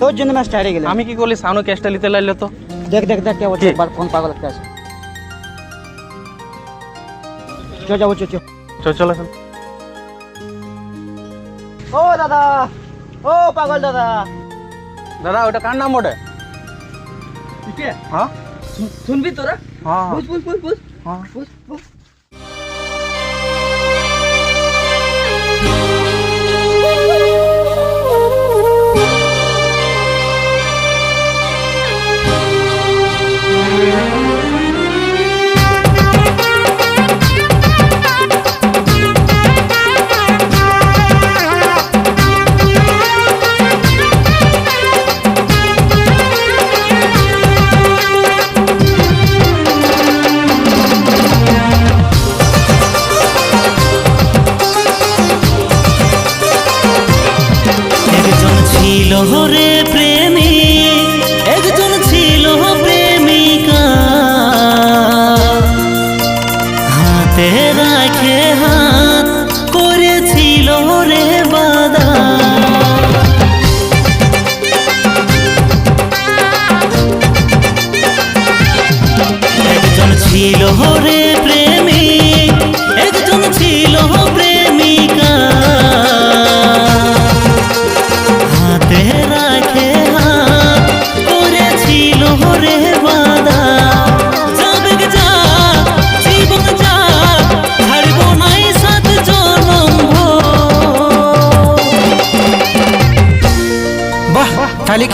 তোর জন্য ম্যাচটা হারিয়ে গেলাম আমি কি করলি সাউন্ড ক্যাশটা নিতে লাগলো তো দেখ দেখ দেখ কে বলছে কি? একবার কোন পাগল একটা আছে চল যাবো চল চল চল চল এখন ও দাদা ও পাগল দাদা দাদা ওটা কার নাম ওটা হ্যাঁ শুনবি তোরা হ্যাঁ বুঝ বুঝ বুঝ বুঝ হ্যাঁ বুঝ বুঝ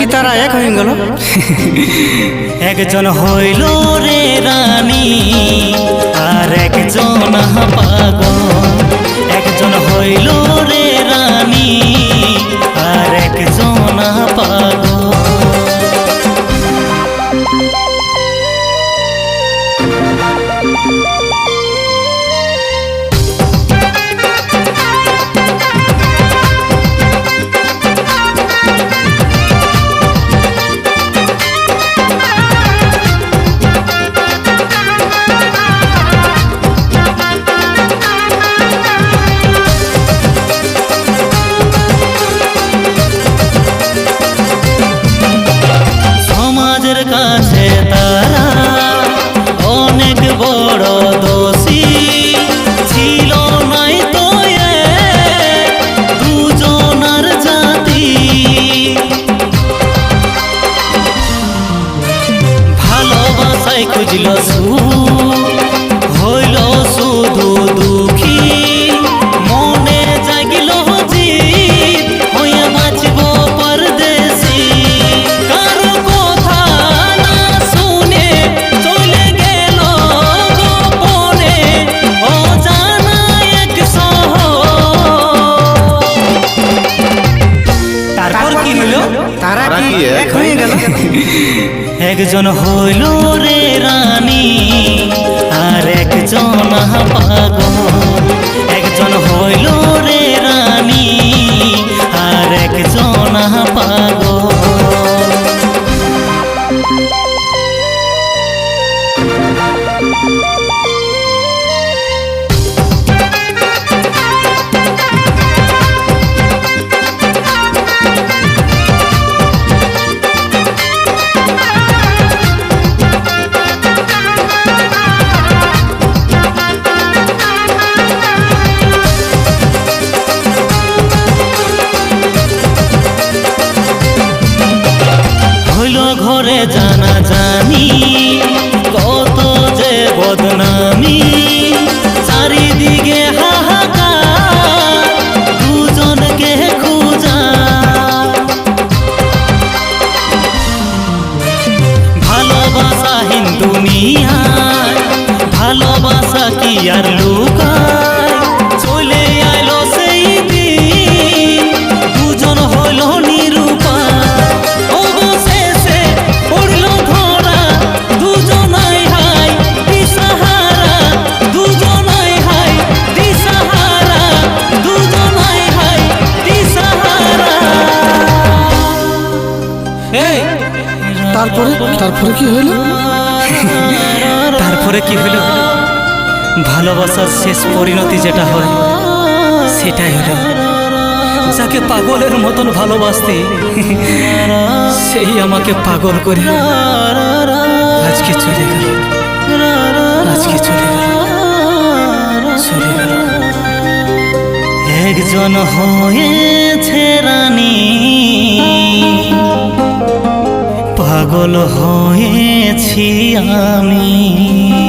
কি তারা এক হয়ে গেল? একজন হইল রে রানী, আর একজন পাগল। একজন হইল রে রানী একজন হইল রে রানী আর একজন পাগল একজন হইল রে রানী আর একজন ঘরে জানা জানি কত যে বদনামি চারিদিকে তারপরে? তারপরে কি হইল? তারপরে কি হলো ভালোবাসার শেষ পরিণতি যেটা হয়, সেটাই হলো যাকে পাগলের মতন ভালোবাসতে, সেই আমাকে পাগল করে আজকে চলে গেল। আজকে চলে গেল। চলে গেল। একজন হয়েছে রানী। পাগল হয়েছি আমি।